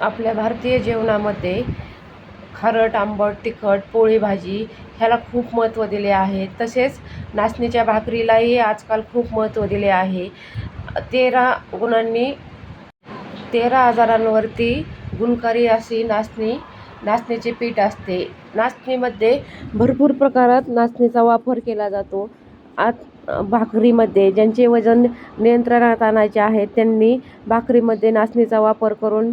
आपल्या भारतीय जेवणामध्ये खारट आंबट तिखट पोळी भाजी ह्याला खूप महत्त्व दिले आहे. तसेच नाचणीच्या भाकरीलाही आजकाल खूप महत्त्व दिले आहे. तेरा गुणांनी तेरा आजारांवरती गुणकारी अशी नाचणी नाचणीचे पीठ असते. नाचणीमध्ये भरपूर प्रकारात नाचणीचा वापर केला जातो. आत भाकरीमध्ये ज्यांचे वजन नियंत्रणात आणायचे आहे त्यांनी भाकरीमध्ये नाचणीचा वापर करून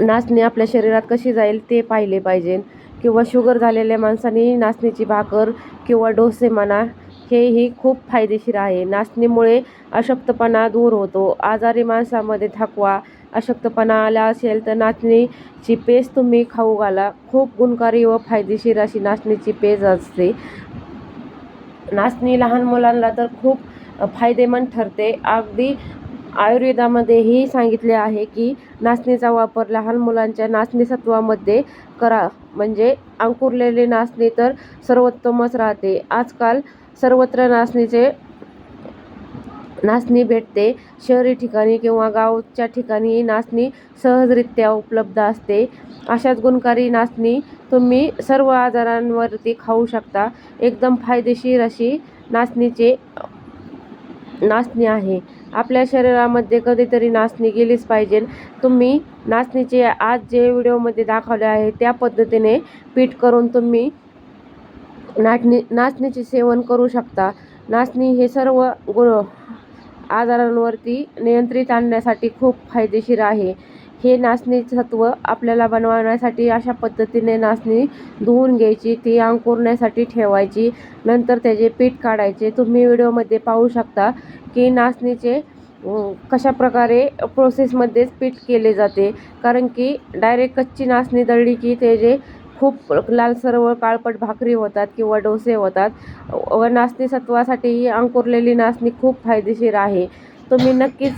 नाचणी आपल्या शरीरात कशी जाईल ते पाहिले पाहिजे. किंवा शुगर झालेल्या माणसांनी नाचणीची भाकर किंवा डोसे म्हणा हेही खूप फायदेशीर आहे. नाचणीमुळे अशक्तपणा दूर होतो. आजारी माणसामध्ये थकवा अशक्तपणा आला असेल तर नाचणीची पेज तुम्ही खाऊ घाला. खूप गुणकारी व फायदेशीर अशी नाचणीची पेज असते. नाचणी लहान मुलांना तर खूप फायदेमंद ठरते. अगदी आयुर्वेदामध्येही सांगितले आहे की नाचणीचा वापर लहान मुलांच्या नाचणी सत्वामध्ये करा. म्हणजे अंकुरलेले नाचणी तर सर्वोत्तमच राहते. आजकाल सर्वत्र नाचणीचे नाचणी भेटते. शहरी ठिकाणी किंवा गावच्या ठिकाणी नाचणी सहजरित्या उपलब्ध असते. अशाच गुणकारी नाचणी तुम्ही सर्व आजारांवरती खाऊ शकता. एकदम फायदेशीर अशी नाचणीचे नाचणी आहे. आपल्या शरीरामध्ये कधीतरी नाचणी गेलीच पाहिजे. तुम्ही नाचणीचे आज जे व्हिडिओमध्ये दाखवले आहे त्या पद्धतीने पीठ करून तुम्ही नाचणी नाचणीचे सेवन करू शकता. नाचणी हे सर्व गुण आजारांवरती नियंत्रित आणण्यासाठी खूप फायदेशीर आहे. हे नाचणी सत्व आपल्याला बनवण्यासाठी अशा पद्धतीने नाचणी धुवून घ्यायची ती अंकुरण्यासाठी ठेवायची नंतर त्याचे पीठ काढायचे. तुम्ही व्हिडिओमध्ये पाहू शकता की नाचणीचे कशा प्रकारे प्रोसेसमध्येच पीठ केले जाते. कारण की डायरेक्ट कच्ची नाचणी दळली की ते जे खूप लालसर व काळपट भाकरी होतात किंवा डोसे होतात. व नाचणी सत्वासाठी ही अंकुरलेली नाचणी खूप फायदेशीर आहे. तुम्ही नक्कीच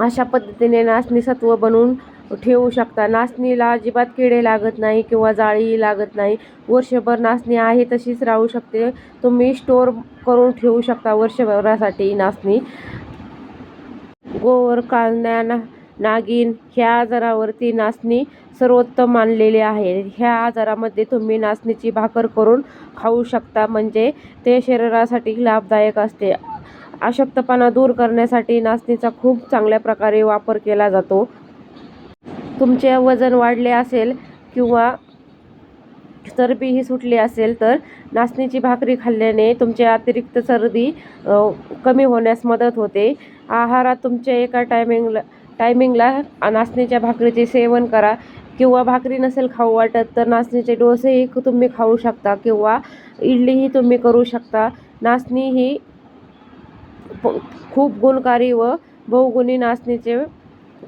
अशा पद्धतीने नाचणी सत्व बनवून ठेवू शकता. नाचणीला अजिबात किडे लागत नाही किंवा जाळी लागत नाही. वर्षभर नाचणी आहे तशीच राहू शकते. तुम्ही स्टोअर करून ठेवू शकता वर्षभरासाठी नाचणी. गोवर काळण्या ना नागिन ह्या आजारावरती नाचणी सर्वोत्तम मानलेली आहे. ह्या आजारामध्ये तुम्ही नाचणीची भाकर करून खाऊ शकता. म्हणजे ते शरीरासाठी लाभदायक असते. अशक्तपणा दूर करण्यासाठी नाचणीचा खूप चांगल्या प्रकारे वापर केला जातो. तुमचे वजन वाढले असेल किंवा चरबीही सुटली असेल तर नाचणीची भाकरी खाल्ल्याने तुमची अतिरिक्त चरबी कमी होण्यास मदत होते. आहारात तुमच्या एका टायमिंगला टायमिंगला नाचणीच्या भाकरीचे सेवन करा. किंवा भाकरी नसेल खाऊ वाटत तर नाचणीचे डोसेही तुम्ही खाऊ शकता किंवा इडलीही तुम्ही करू शकता. नाचणी ही खूप गुणकारी व बहुगुणी नाचणीचे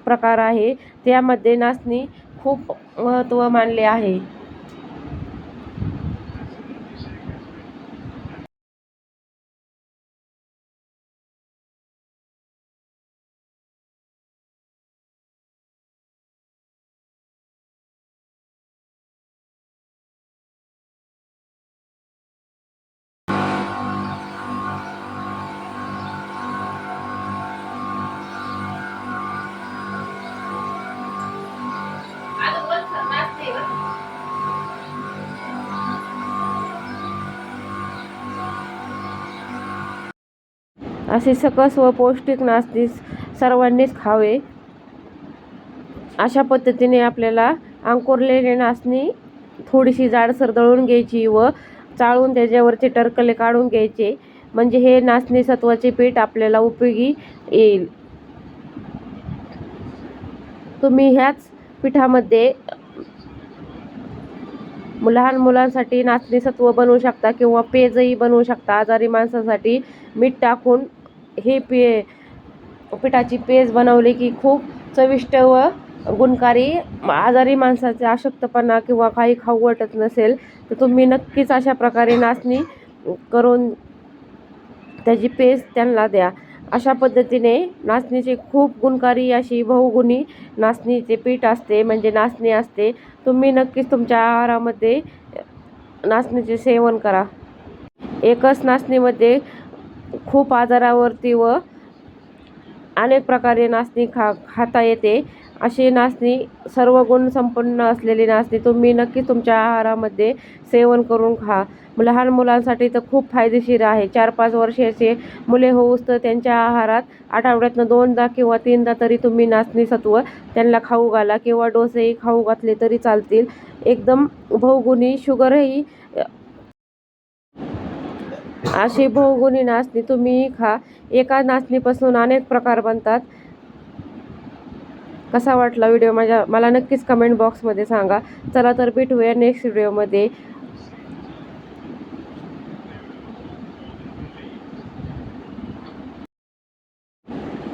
प्रकार आहे. त्यामध्ये नाचणी खूप महत्त्व मानले आहे. असे सकस व पौष्टिक नाचणी सर्वांनीच खावे. अशा पद्धतीने आपल्याला अंकुरलेली नाचणी थोडीशी जाडसर दळून घ्यायची व चाळून त्याच्यावरचे टरकले काढून घ्यायचे. म्हणजे हे नाचणी सत्वाचे पीठ आपल्याला उपयोगी येईल. तुम्ही ह्याच पिठामध्ये लहान मुलांसाठी नाचणी सत्व बनवू शकता किंवा पेजही बनवू शकता. आजारी माणसासाठी मीठ टाकून हे पे पिठाची पेज बनवली की खूप चविष्ट व गुणकारी आजारी माणसाचे अशक्तपणा किंवा काही खाऊ वाटत नसेल तर तुम्ही नक्कीच अशा प्रकारे नाचणी करून त्याची पेज त्यांना द्या. अशा पद्धतीने नाचणीची खूप गुणकारी अशी बहुगुणी नाचणीचे पीठ असते म्हणजे नाचणी असते. तुम्ही नक्कीच तुमच्या आहारामध्ये नाचणीचे सेवन करा. एकच नाचणीमध्ये खूप आजारावरती व अनेक प्रकारे नाचणी खा खाता येते. अशी नाचणी सर्व गुण संपन्न असलेली नाचणी तुम्ही नक्की तुमच्या आहारामध्ये सेवन करून खा. लहान मुलांसाठी तर खूप फायदेशीर आहे. चार पाच वर्षाचे मुले होऊस तर त्यांच्या आहारात आठवड्यातनं दोनदा किंवा तीनदा तरी तुम्ही नाचणी सत्व त्यांना खाऊ घाला किंवा डोसेही खाऊ घातले तरी चालतील. एकदम बहुगुणी शुगरही अशी बहुगुणी नाचणी तुम्ही खा. एका नाचणीपासून अनेक प्रकार बनतात. कसा वाटला व्हिडिओ माझ्या मला नक्कीच कमेंट बॉक्समध्ये सांगा. चला तर भेटूया नेक्स्ट व्हिडिओमध्ये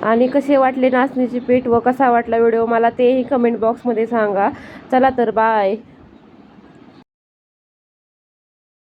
आणि कसे वाटले नाचणीची पीठ व कसा वाटला व्हिडिओ मला तेही कमेंट बॉक्समध्ये सांगा. चला तर बाय